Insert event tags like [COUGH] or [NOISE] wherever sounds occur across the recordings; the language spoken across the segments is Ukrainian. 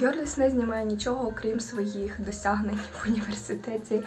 Гьорліс не знімає нічого, окрім своїх досягнень в університеті.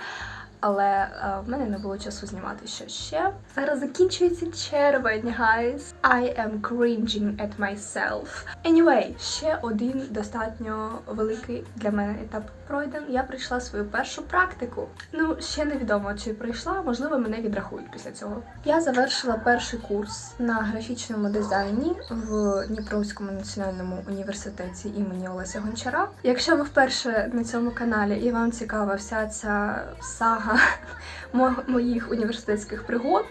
Але е, в мене не було часу знімати що ще. Зараз закінчується червень, guys. I am cringing at myself. Anyway, ще один достатньо великий для мене етап пройден. Я прийшла свою першу практику. Ну, ще невідомо, чи прийшла, можливо, мене відрахують після цього. Я завершила перший курс на графічному дизайні в Дніпровському національному університеті імені Олеся Гончара. Якщо ви вперше на цьому каналі і вам цікава вся ця сага [LAUGHS] моїх університетських пригод,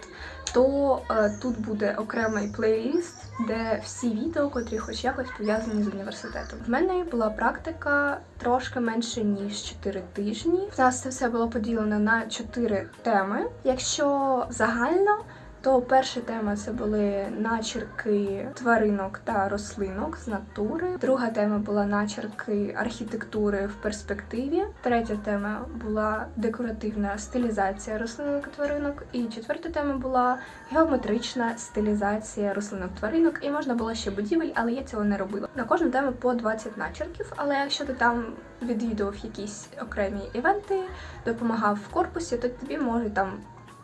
то е, тут буде окремий плейліст, де всі відео, котрі хоч якось пов'язані з університетом. В мене була практика трошки менше ніж 4 тижні. В нас це все було поділено на 4 теми. Якщо загально. То перша тема це були начерки тваринок та рослинок з натури. Друга тема була начерки архітектури в перспективі. Третя тема була декоративна стилізація рослинок і тваринок. І четверта тема була геометрична стилізація рослинок тваринок. І можна було ще будівель, але я цього не робила. На кожну тему по 20 начерків. Але якщо ти там відвідував якісь окремі івенти, допомагав в корпусі, то тобі можуть там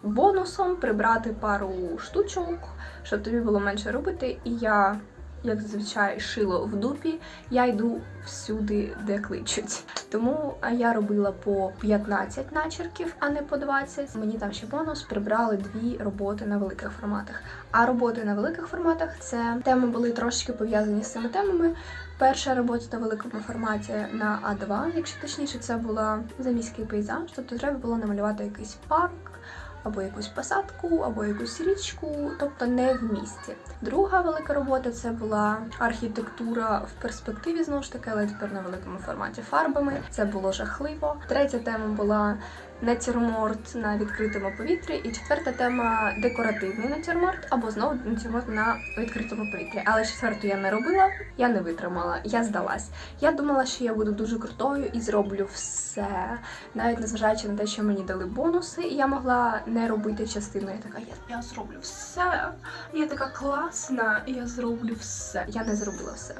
бонусом прибрати пару штучок, щоб тобі було менше робити. І я, як зазвичай, шило в дупі, я йду всюди, де кличуть. Тому я робила по 15 начерків, а не по 20. Мені там ще бонус прибрали дві роботи на великих форматах. А роботи на великих форматах це теми були трошки пов'язані з цими темами. Перша робота на великому форматі на А2, якщо точніше, це була заміський пейзаж, тобто треба було намалювати якийсь парк або якусь посадку, або якусь річку, тобто не в місті. Друга велика робота це була архітектура в перспективі, знову ж таки, але тепер на великому форматі фарбами. Це було жахливо. Третя тема була натюрморт на відкритому повітрі. І четверта тема декоративний натюрморт, або знову натюрморт на відкритому повітрі. Але четверту я не робила, я не витримала, я здалась. Я думала, що я буду дуже крутою і зроблю все, навіть незважаючи на те, що мені дали бонуси, і я могла не робити частину. Я така, я, я зроблю все. Я така класна, я зроблю все. Я не зробила все.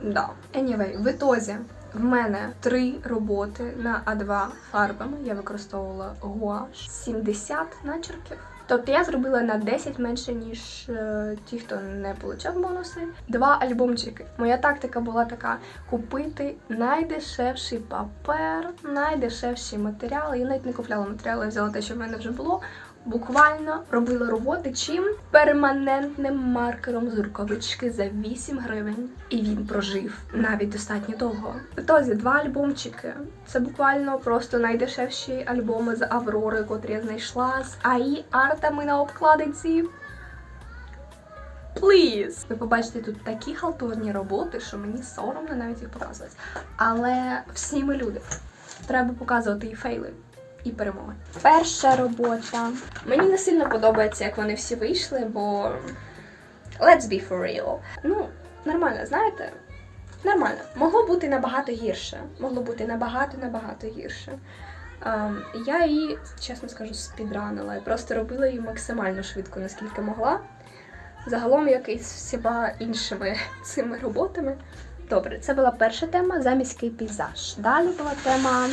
Да. Anyway, в ітозі в мене три роботи на А2 фарбами. Я використовувала гуаш 70 начерків. Тобто я зробила на 10 менше, ніж е, ті, хто не отримав бонуси. Два альбомчики. Моя тактика була така: купити найдешевший папер, найдешевші матеріали. Я навіть не купляла матеріали, я взяла те, що в мене вже було. Буквально робила роботи чим перманентним маркером з рукавички за 8 гривень. І він прожив навіть достатньо довго. Тозі два альбомчики. Це буквально просто найдешевші альбоми з Аврори, котрі я знайшла з АІ артами на обкладинці. Please! Ви побачите тут такі халтурні роботи, що мені соромно навіть їх показувати. Але всі ми люди. Треба показувати і фейли і перемоги. Перша робота. Мені не сильно подобається, як вони всі вийшли, бо let's be for real. Ну, нормально, знаєте? Нормально. Могло бути набагато гірше. Могло бути набагато набагато гірше. Ем, я її, чесно скажу, спідранила. Я просто робила її максимально швидко, наскільки могла. Загалом, як і з всіма іншими [LAUGHS] цими роботами. Добре, це була перша тема заміський пейзаж. Далі була тема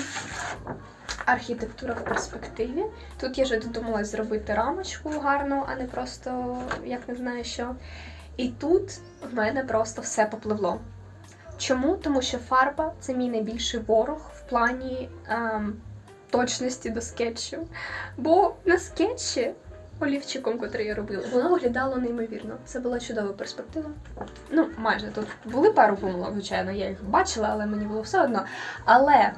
архітектура в перспективі. Тут я вже додумалась зробити рамочку гарну, а не просто як не знаю що. І тут в мене просто все попливло. Чому? Тому що фарба це мій найбільший ворог в плані ем, точності до скетчу. Бо на скетчі олівчиком, котрий я робила, воно виглядало неймовірно. Це була чудова перспектива. Ну, майже тут були пару помилок, звичайно, я їх бачила, але мені було все одно. Але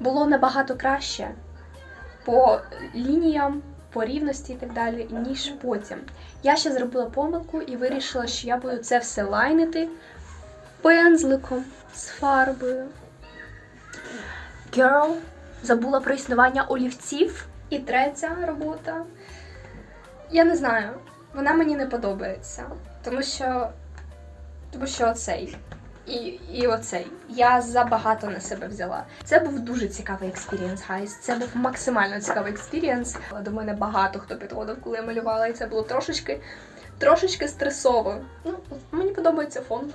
було набагато краще по лініям, по рівності і так далі, ніж потім. Я ще зробила помилку і вирішила, що я буду це все лайнити пензликом з фарбою. Girl забула про існування олівців. І третя робота. Я не знаю, вона мені не подобається. Тому що. Тому що оцей. І, і оцей. Я забагато на себе взяла. Це був дуже цікавий експірієнс, гайс. Це був максимально цікавий експірієнс. До мене багато хто підходив, коли я малювала, і це було трошечки, трошечки стресово. Ну, мені подобається фон.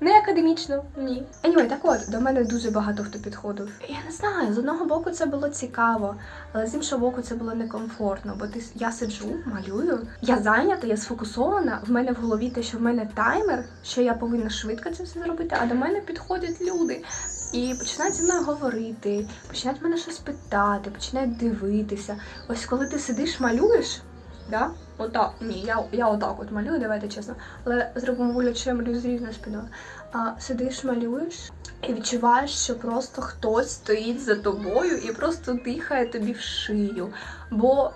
Не академічно, ні. Anyway, так от, до мене дуже багато хто підходив. Я не знаю, з одного боку це було цікаво, але з іншого боку це було некомфортно, бо ти я сиджу, малюю. Я зайнята, я сфокусована. В мене в голові те, що в мене таймер, що я повинна швидко це все зробити, а до мене підходять люди. І починають зі мною говорити, починають мене щось питати, починають дивитися. Ось коли ти сидиш, малюєш, да? Отак, ні, я, я отак от малюю, давайте чесно. Але зробимо вигляд, що я малюю з рівною спиною. А сидиш, малюєш і відчуваєш, що просто хтось стоїть за тобою і просто дихає тобі в шию. Бо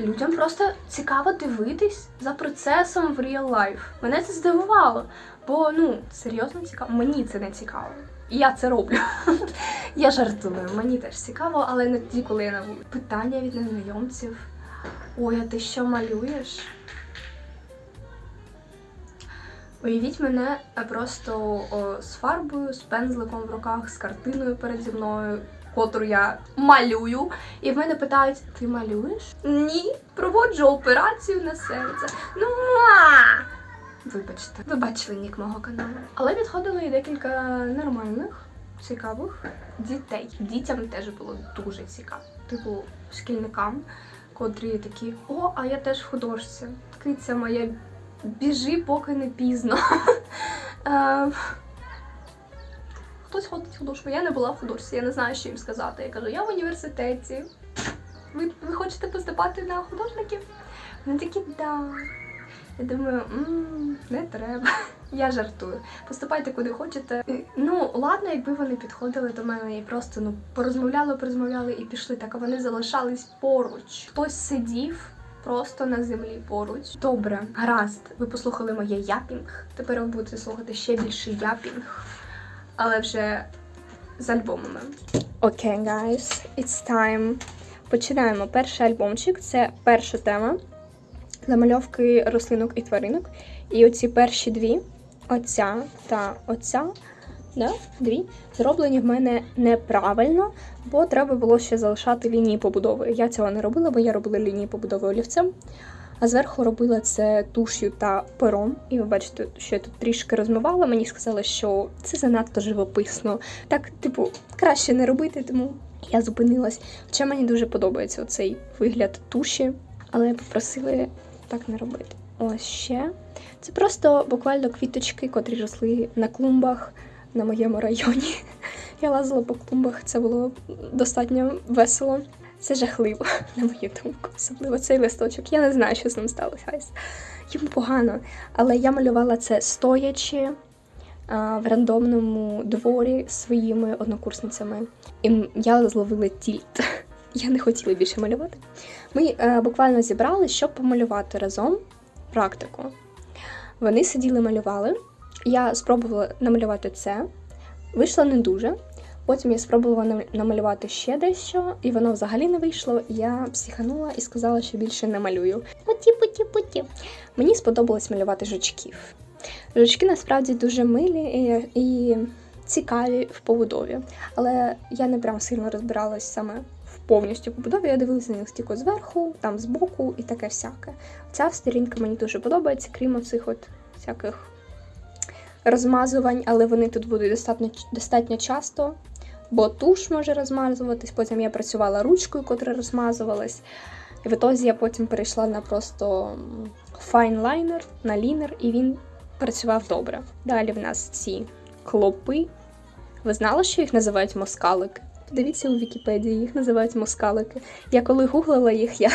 людям просто цікаво дивитись за процесом в real life. Мене це здивувало. Бо ну серйозно цікаво. Мені це не цікаво. Я це роблю. [LAUGHS] я жартую, мені теж цікаво, але не тоді, коли я на. Питання від незнайомців. Ой, а ти що малюєш? Уявіть мене е, просто о, з фарбою, з пензликом в руках, з картиною переді мною, котру я малюю. І в мене питають: ти малюєш? Ні, проводжу операцію на серце. Ну муа! Вибачте, ви бачили нік мого каналу. Але відходило і декілька нормальних, цікавих дітей. Дітям теж було дуже цікаво. Типу, шкільникам, котрі такі: о, а я теж в художці. Киця моя, біжи, поки не пізно. [LAUGHS] Е, Хтось ходить в художку. Я не була в художці, я не знаю, що їм сказати. Я кажу, я в університеті. Ви, ви хочете поступати на художників? Вони такі, да. Я думаю, «М, не треба. [LAUGHS] Я жартую. Поступайте куди хочете. Ну, ладно, якби вони підходили до мене і просто ну порозмовляли, порозмовляли і пішли. Так а вони залишались поруч. Хтось сидів просто на землі поруч. Добре, гаразд. Ви послухали моє япінг. Тепер ви будете слухати ще більше япінг, але вже з альбомами. Окей, okay, guys, it's time. Починаємо. Перший альбомчик це перша тема замальовки рослинок і тваринок. І оці перші дві, оця та оця, да, дві, зроблені в мене неправильно, бо треба було ще залишати лінії побудови. Я цього не робила, бо я робила лінії побудови олівцем. А зверху робила це туш'ю та пером. І ви бачите, що я тут трішки розмивала. Мені сказали, що це занадто живописно. Так, типу, краще не робити, тому я зупинилась. Хоча мені дуже подобається цей вигляд туші, але попросили так не робити. Ось ще. Це просто буквально квіточки, котрі росли на клумбах на моєму районі. [LAUGHS] Я лазила по клумбах, це було достатньо весело. Це жахливо, [LAUGHS] на мою думку. Особливо цей листочок. Я не знаю, що з ним сталося. Йому погано. Але я малювала це стоячи в рандомному дворі своїми однокурсницями. І я зловила тільт. [LAUGHS] Я не хотіла більше малювати. Ми е, буквально зібрали, щоб помалювати разом практику. Вони сиділи, малювали. Я спробувала намалювати це. Вийшло не дуже. Потім я спробувала намалювати ще дещо, і воно взагалі не вийшло. Я психанула і сказала, що більше не малюю. Путі-путі-путі. Мені сподобалось малювати жучків. Жучки насправді дуже милі і, і цікаві в побудові, але я не прям сильно розбиралась саме повністю побудові. Я дивилася на них тільки зверху, там збоку і таке всяке. Ця сторінка мені дуже подобається, крім цих от всяких розмазувань, але вони тут будуть достатньо достатньо часто, бо туш може розмазуватись. Потім я працювала ручкою, котра розмазувалась. І в ітозі я потім перейшла на просто файнлайнер, на лінер, і він працював добре. Далі в нас ці клопи. Ви знали, що їх називають москалики? Дивіться у Вікіпедії, їх називають москалики. Я коли гуглила їх, я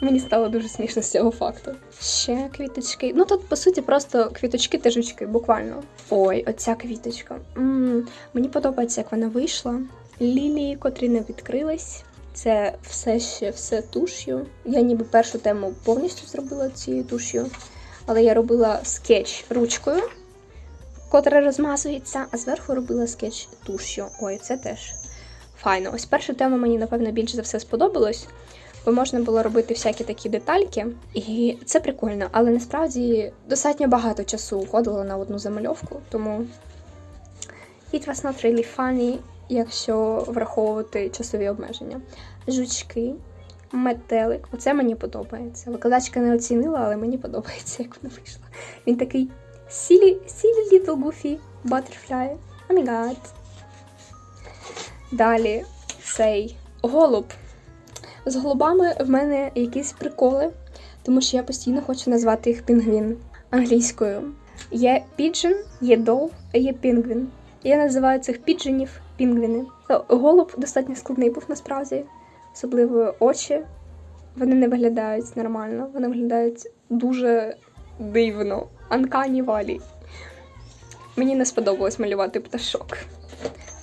мені стало дуже смішно з цього факту. Ще квіточки. Ну тут, по суті, просто квіточки та жучки, буквально. Ой, оця квіточка. М -м, мені подобається, як вона вийшла. Лілії, котрі не відкрились. Це все ще все туш'ю. Я ніби першу тему повністю зробила цією туш'ю, але я робила скетч ручкою, котра розмазується, а зверху робила скетч туш'ю. Ой, це теж файно. Ось перша тема мені, напевно, більше за все сподобалось, бо можна було робити всякі такі детальки, і це прикольно, але насправді достатньо багато часу уходило на одну замальовку, тому it was not really funny, якщо враховувати часові обмеження. Жучки. Метелик, оце мені подобається. Викладачка не оцінила, але мені подобається, як вона вийшла. Він такий Silly, silly little goofy butterfly. Oh my god. Далі цей голуб. З голубами в мене якісь приколи, тому що я постійно хочу назвати їх пінгвін англійською. Є піджен, є дов, а є пінгвін. Я називаю цих підженів пінгвіни. Голуб достатньо складний був насправді, особливо очі. Вони не виглядають нормально, вони виглядають дуже дивно. Анкані валі. Мені не сподобалось малювати пташок.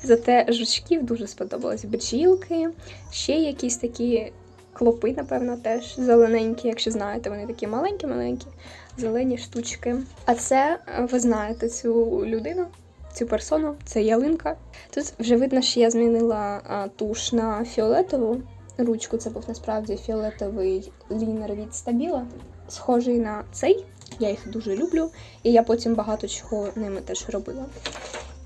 Зате жучків дуже сподобалось. Бджілки, ще якісь такі клопи, напевно, теж зелененькі, якщо знаєте, вони такі маленькі-маленькі, зелені штучки. А це, е, ви знаєте, цю людину, цю персону, це ялинка. Тут вже видно, що я змінила а, туш на фіолетову ручку. Це був насправді фіолетовий лінер від стабіла, схожий на цей. Я їх дуже люблю, і я потім багато чого ними теж робила.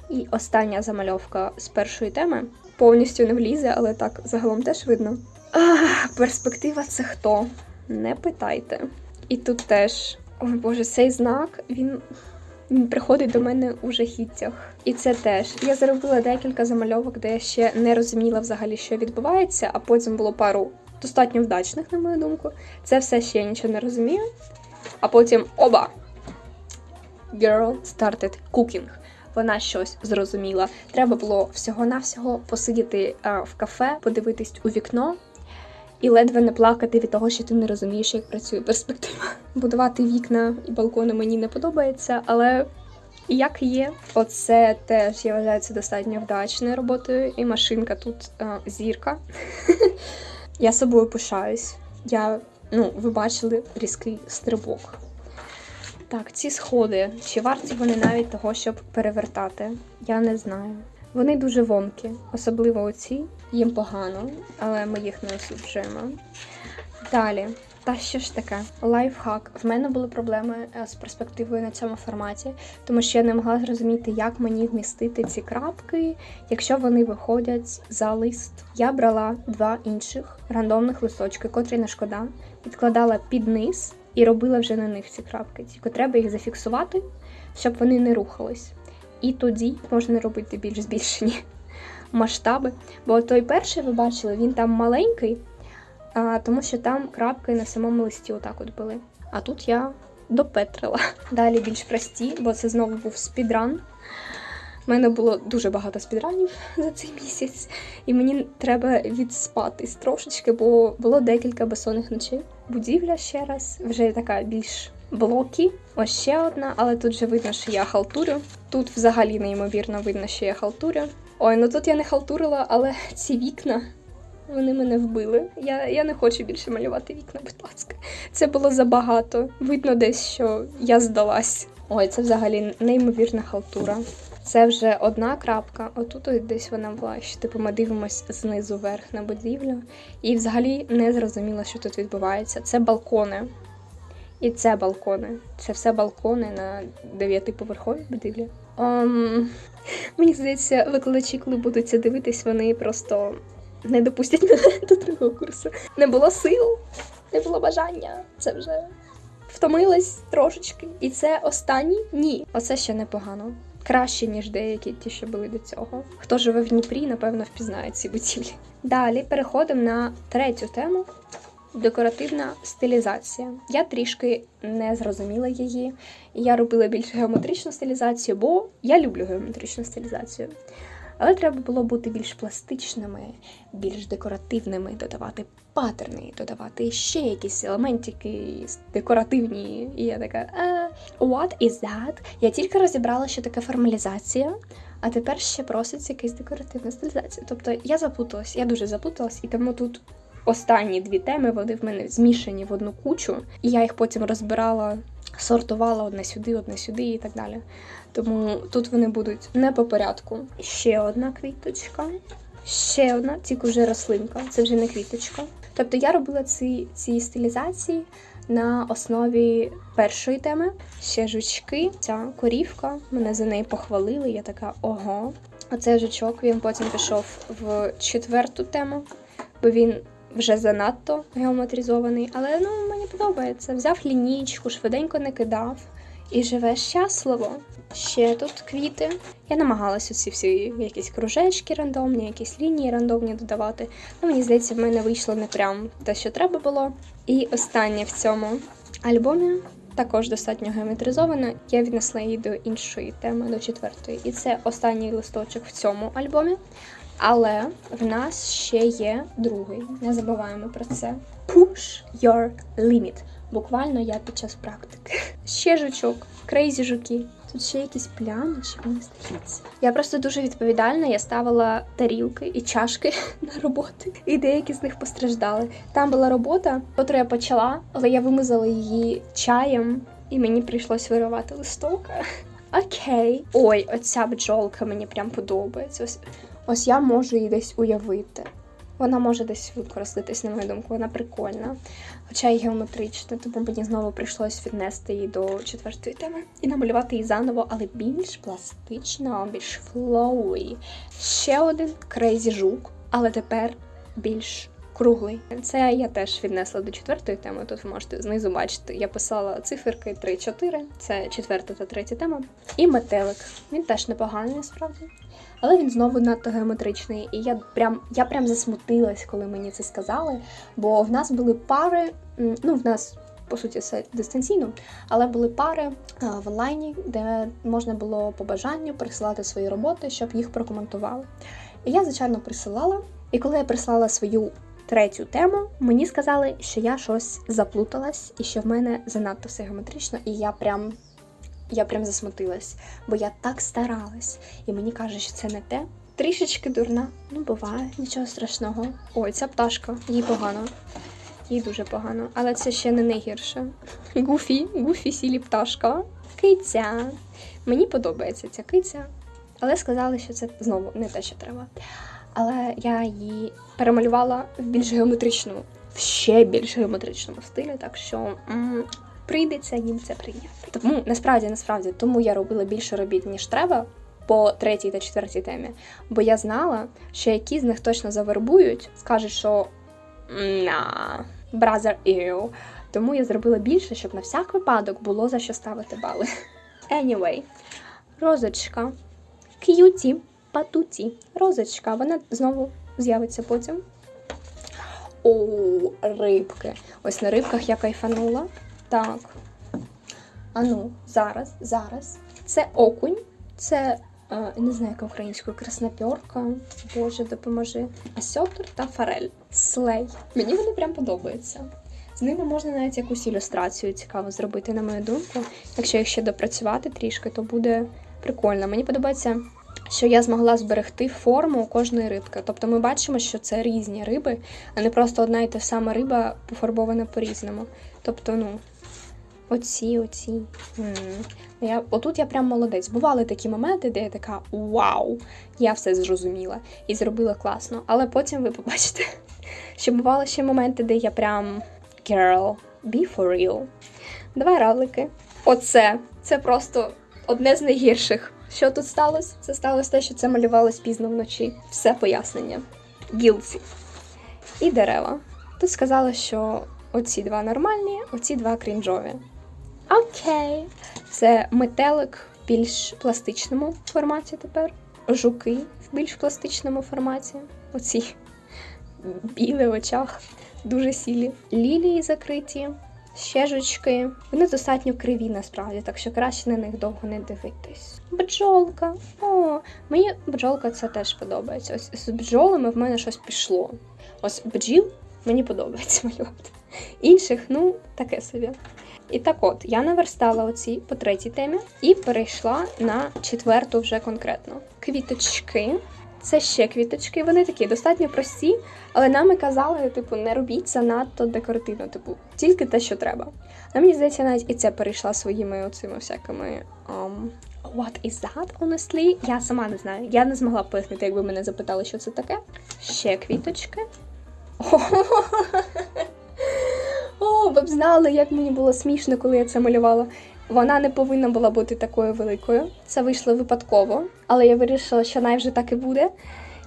І остання замальовка з першої теми повністю не влізе, але так загалом теж видно. Ах, перспектива це хто? Не питайте. І тут теж, ой Боже, цей знак він, він приходить до мене у жахіттях. І це теж. Я зробила декілька замальовок, де я ще не розуміла взагалі, що відбувається, а потім було пару достатньо вдачних, на мою думку. Це все ще я нічого не розумію. А потім оба! Girl started cooking вона щось зрозуміла. Треба було всього-навсього посидіти а, в кафе, подивитись у вікно і ледве не плакати від того, що ти не розумієш, як працює перспектива. [LAUGHS] Будувати вікна і балкони мені не подобається, але як є, оце теж я вважаю це достатньо вдачною роботою. І машинка тут а, зірка. [LAUGHS] Я собою пишаюсь. Я, ну, ви бачили різкий стрибок. Так, ці сходи, чи варті вони навіть того, щоб перевертати? Я не знаю. Вони дуже вонкі, особливо оці. Їм погано, але ми їх не осуджуємо. Далі, та що ж таке? Лайфхак. В мене були проблеми е, з перспективою на цьому форматі, тому що я не могла зрозуміти, як мені вмістити ці крапки, якщо вони виходять за лист. Я брала два інших рандомних листочки, котрі не шкода, відкладала під низ і робила вже на них ці крапки. Тільки треба їх зафіксувати, щоб вони не рухались. І тоді можна робити більш збільшені [LAUGHS] масштаби. Бо той перший, ви бачили, він там маленький, а, тому що там крапки на самому листі отак от були. А тут я допетрила. [LAUGHS] Далі більш прості, бо це знову був спідран. У мене було дуже багато спідранів за цей місяць, і мені треба відспатись трошечки, бо було декілька безсонних ночей. Будівля ще раз, вже така більш блоки. Ось ще одна, але тут вже видно, що я халтурю. Тут взагалі неймовірно видно, що я халтурю. Ой, ну тут я не халтурила, але ці вікна. Вони мене вбили. Я, я не хочу більше малювати вікна, будь ласка. Це було забагато. Видно десь, що я здалась. Ой, це взагалі неймовірна халтура. Це вже одна крапка. Отут десь вона була. Що типу ми дивимося знизу вверх на будівлю. І взагалі не зрозуміло, що тут відбувається. Це балкони. І це балкони. Це все балкони на дев'ятиповерховій будівлі. Ем, мені здається, викладачі, коли будуть це дивитись, вони просто не допустять мене [LAUGHS] до другого курсу. Не було сил, не було бажання. Це вже втомилась трошечки. І це останній? Ні. Оце ще непогано. Краще, ніж деякі ті, що були до цього. Хто живе в Дніпрі, напевно, впізнає ці будівлі. Далі переходимо на третю тему. Декоративна стилізація. Я трішки не зрозуміла її. Я робила більш геометричну стилізацію, бо я люблю геометричну стилізацію. Але треба було бути більш пластичними, більш декоративними, додавати паттерни, додавати ще якісь елементики декоративні. І я така, а, what is that? Я тільки розібрала, що таке формалізація, а тепер ще просить якась декоративна стилізація. Тобто я запуталась, я дуже запуталась, і тому тут останні дві теми вони в мене змішані в одну кучу, і я їх потім розбирала, сортувала одне сюди, одне сюди і так далі. Тому тут вони будуть не по порядку. Ще одна квіточка, ще одна, тільки вже рослинка, це вже не квіточка. Тобто я робила ці, ці стилізації на основі першої теми. Ще жучки, ця корівка. Мене за неї похвалили. Я така ого. Оцей жучок він потім пішов в четверту тему, бо він вже занадто геометризований. Але ну мені подобається. Взяв лінійку, швиденько не кидав. і живе щасливо. Ще тут квіти. Я намагалася ці всі якісь кружечки рандомні, якісь лінії рандомні додавати. Ну, мені здається, в мене вийшло не прям те, що треба було. І останнє в цьому альбомі також достатньо геометризована. Я віднесла її до іншої теми, до четвертої. І це останній листочок в цьому альбомі. Але в нас ще є другий. Не забуваємо про це. Push your limit. Буквально я під час практики. Ще жучок, крейзі жуки. Тут ще якісь плями, чи мені здається. Я просто дуже відповідальна. Я ставила тарілки і чашки [LAUGHS] на роботи, і деякі з них постраждали. Там була робота, яку я почала, але я вимазала її чаєм, і мені прийшлось виривати листок. [LAUGHS] Окей. Ой, оця бджолка мені прям подобається. Ось, ось я можу її десь уявити. Вона може десь використатись, на мою думку, вона прикольна. Хоча й геометрична, тому мені знову прийшлось віднести її до четвертої теми і намалювати її заново, але більш пластично, більш флоуї. Ще один крейзі жук, але тепер більш круглий. Це я теж віднесла до четвертої теми. Тут ви можете знизу бачити. Я писала циферки 3-4, це четверта та третя тема. І метелик. Він теж непоганий насправді. Але він знову надто геометричний, і я прям я прям засмутилась, коли мені це сказали. Бо в нас були пари, ну в нас по суті все дистанційно, але були пари а, в онлайні, де можна було по бажанню присилати свої роботи, щоб їх прокоментували. І я, звичайно, присилала. І коли я прислала свою третю тему, мені сказали, що я щось заплуталась, і що в мене занадто все геометрично, і я прям я прям засмутилась, бо я так старалась, і мені кажуть, що це не те. Трішечки дурна, ну буває, нічого страшного. Ой, ця пташка, їй погано. Їй дуже погано, але це ще не найгірше. Гуфі, гуфі сілі пташка. Киця. Мені подобається ця киця, але сказали, що це знову не те, що треба. Але я її перемалювала в більш геометричному, в ще більш геометричному стилі, так що м, прийдеться їм це прийняти. Тому насправді, насправді, тому я робила більше робіт, ніж треба по третій та четвертій темі. Бо я знала, що які з них точно завербують, скажуть, що на brother ew. Тому я зробила більше, щоб на всяк випадок було за що ставити бали. [LAUGHS] Anyway, розочка. К'юті, патуті. Розочка. Вона знову з'явиться потім. О, рибки. Ось на рибках я кайфанула. Так. Ану, зараз, зараз. Це окунь, це е, не знаю, яка українською краснопьорка. Боже, допоможи. Асьотр та форель. Слей. Мені вони прям подобаються. З ними можна навіть якусь ілюстрацію цікаво зробити, на мою думку. Якщо їх ще допрацювати трішки, то буде прикольно. Мені подобається, що я змогла зберегти форму кожної рибки. Тобто ми бачимо, що це різні риби, а не просто одна і та сама риба пофарбована по-різному. Тобто, ну, Оці, оці. М. Я, отут я прям молодець. Бували такі моменти, де я така вау, я все зрозуміла і зробила класно. Але потім ви побачите, [LAUGHS] що бували ще моменти, де я прям girl, be for real. Давай равлики. Оце. Це просто одне з найгірших. Що тут сталося? Це сталося те, що це малювалось пізно вночі. Все пояснення. Guilty. І дерева. Тут сказали, що оці два нормальні, оці два крінжові. Окей. Це метелик в більш пластичному форматі тепер. Жуки в більш пластичному форматі. Оці білі в очах, дуже сілі. Лілії закриті, ще жучки. Вони достатньо криві насправді, так що краще на них довго не дивитись. Бджолка. О, мені бджолка це теж подобається. Ось з бджолами в мене щось пішло. Ось бджіл мені подобається малювати. Інших, ну, таке собі. І так от, я наверстала оці по третій темі і перейшла на четверту вже конкретно. Квіточки. Це ще квіточки. Вони такі достатньо прості, але нами казали, типу, не робіть занадто декоративно, типу, тільки те, що треба. Але мені здається, навіть і це перейшла своїми оцими всякими. Um, what is that, honestly? Я сама не знаю. Я не змогла пояснити, якби мене запитали, що це таке. Ще квіточки. О, ви б знали, як мені було смішно, коли я це малювала. Вона не повинна була бути такою великою. Це вийшло випадково, але я вирішила, що най вже так і буде.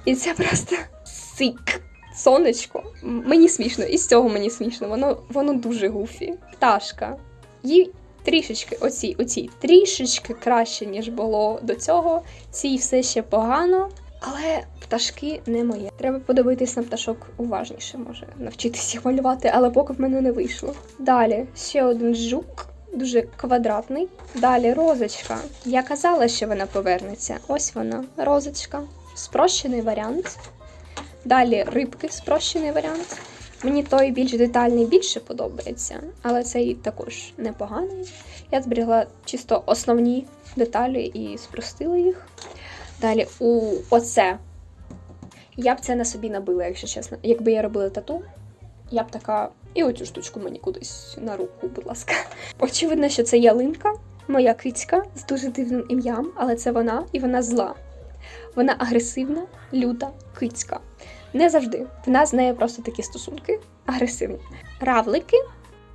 І це просто сик. Сонечко. Мені смішно, і з цього мені смішно. Воно воно дуже гуфі. Пташка. Їй трішечки, оці, оці, трішечки краще, ніж було до цього. Ці все ще погано. Але пташки не моє. Треба подивитись на пташок уважніше, може навчитися малювати, але поки в мене не вийшло. Далі ще один жук, дуже квадратний. Далі розочка. Я казала, що вона повернеться. Ось вона, розочка. Спрощений варіант. Далі рибки, спрощений варіант. Мені той більш детальний більше подобається, але цей також непоганий. Я зберігла чисто основні деталі і спростила їх. Далі у оце. Я б це на собі набила, якщо чесно. Якби я робила тату, я б така. І оцю штучку мені кудись на руку, будь ласка. Очевидно, що це ялинка, моя кицька з дуже дивним ім'ям, але це вона, і вона зла. Вона агресивна, люта кицька. Не завжди. В нас з нею просто такі стосунки агресивні. Равлики,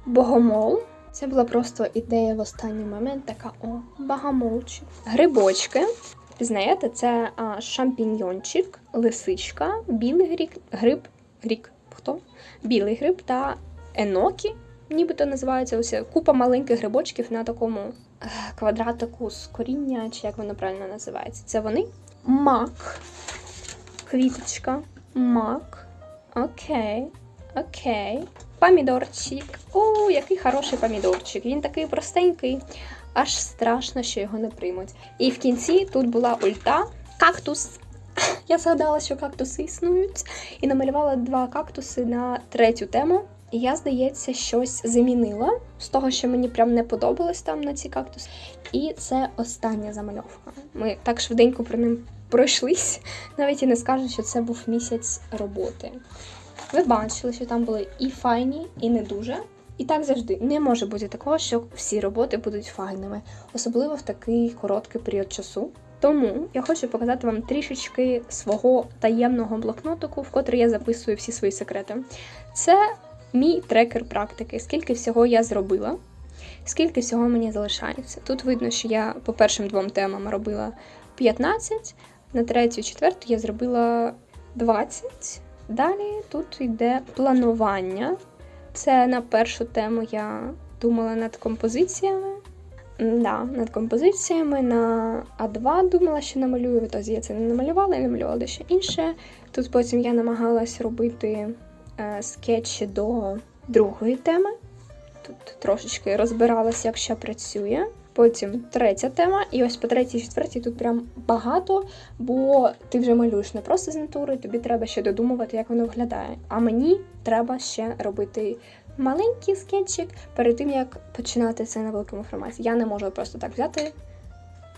богомол. Це була просто ідея в останній момент, така о, багамолчик. Грибочки. Пізнаєте, це а, шампіньйончик, лисичка, білий грік, гриб, грік, хто? Білий гриб та енокі, нібито називається ось купа маленьких грибочків на такому е, квадратику з коріння, чи як воно правильно називається. Це вони. Мак, квіточка, мак. Окей, окей. Помідорчик. О, який хороший помідорчик. Він такий простенький, аж страшно, що його не приймуть. І в кінці тут була ульта, кактус. [COUGHS] Я згадала, що кактуси існують, і намалювала два кактуси на третю тему. І я, здається, щось замінила з того, що мені прям не подобалось там на ці кактуси. І це остання замальовка. Ми так швиденько про ним пройшлись. [LAUGHS] Навіть і не скажу, що це був місяць роботи. Ви бачили, що там були і файні, і не дуже. І так завжди не може бути такого, що всі роботи будуть файними, особливо в такий короткий період часу. Тому я хочу показати вам трішечки свого таємного блокнотику, в котрий я записую всі свої секрети. Це мій трекер практики, скільки всього я зробила, скільки всього мені залишається. Тут видно, що я по першим двом темам робила 15, на третю, четверту я зробила 20. Далі тут йде планування. Це на першу тему я думала над композиціями. Да, над композиціями на А2 думала, що намалюю, тоді я це не намалювала, я намалювала дещо інше. Тут потім я намагалась робити скетчі до другої теми. Тут трошечки розбиралась, як що працює. Потім третя тема, і ось по третій, четвертій тут прям багато, бо ти вже малюєш не просто з натури, тобі треба ще додумувати, як воно виглядає. А мені треба ще робити маленький скетчик перед тим, як починати це на великому форматі. Я не можу просто так взяти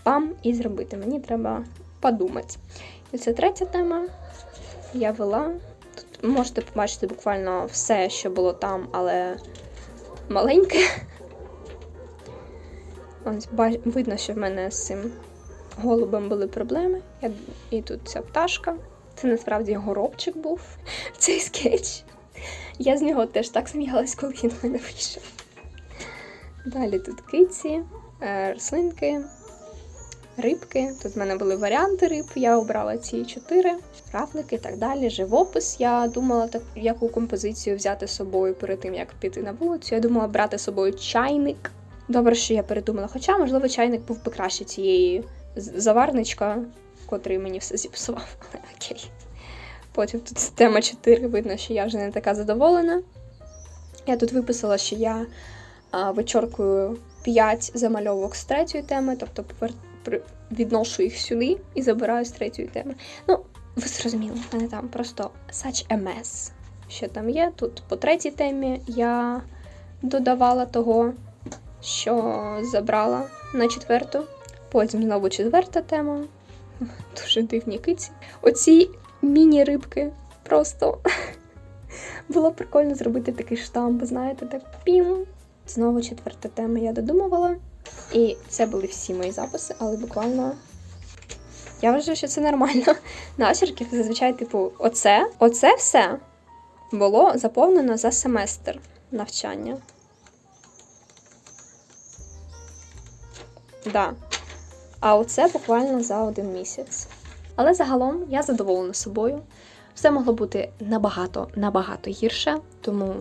пам і зробити. Мені треба подумати. І це третя тема. Я вела. Можете побачити буквально все, що було там, але маленьке. Видно, що в мене з цим голубем були проблеми. Я... І тут ця пташка. Це насправді горобчик був [LAUGHS] цей скетч. Я з нього теж так сміялась, коли він мене вийшов. Далі тут киці, е, рослинки, рибки. Тут в мене були варіанти риб, я обрала ці чотири, равлики і так далі. Живопис. Я думала, так, яку композицію взяти з собою перед тим, як піти на вулицю. Я думала брати з собою чайник. Добре, що я передумала. Хоча, можливо, чайник був би краще цієї заварничка, котрий мені все зіпсував. [LAUGHS] Окей. Потім тут тема 4, видно, що я вже не така задоволена. Я тут виписала, що я а, вичоркую 5 замальовок з третьої теми, тобто повер... відношу їх сюди і забираю з третьої теми. Ну, ви зрозуміли, в мене там просто such a mess. Що там є? Тут по третій темі я додавала того, що забрала на четверту. Потім знову четверта тема. [LAUGHS] Дуже дивні киці. Оці міні-рибки просто [LAUGHS] було прикольно зробити такий штамп, знаєте, так пім. Знову четверта тема я додумувала. І це були всі мої записи, але буквально. Я вважаю, що це нормально. [LAUGHS] Начерків зазвичай, типу, оце, оце все було заповнено за семестр навчання. Да. А оце буквально за один місяць. Але загалом я задоволена собою. Все могло бути набагато, набагато гірше, тому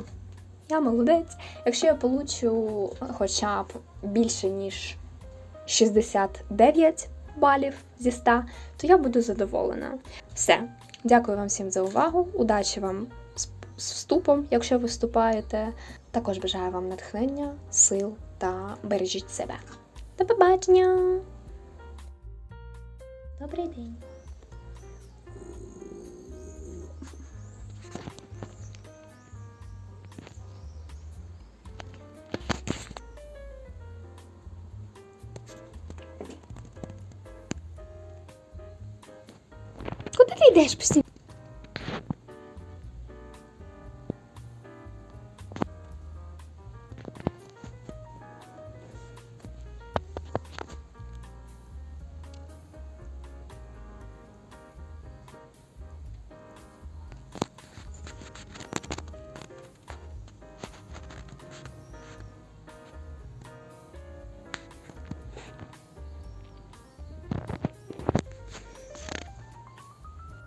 я молодець. Якщо я получу хоча б більше, ніж 69 балів зі 100, то я буду задоволена. Все. Дякую вам всім за увагу. Удачі вам з вступом, якщо ви вступаєте. Також бажаю вам натхнення, сил та бережіть себе. До побачення! Добрий день! Куди ти йдеш постійно?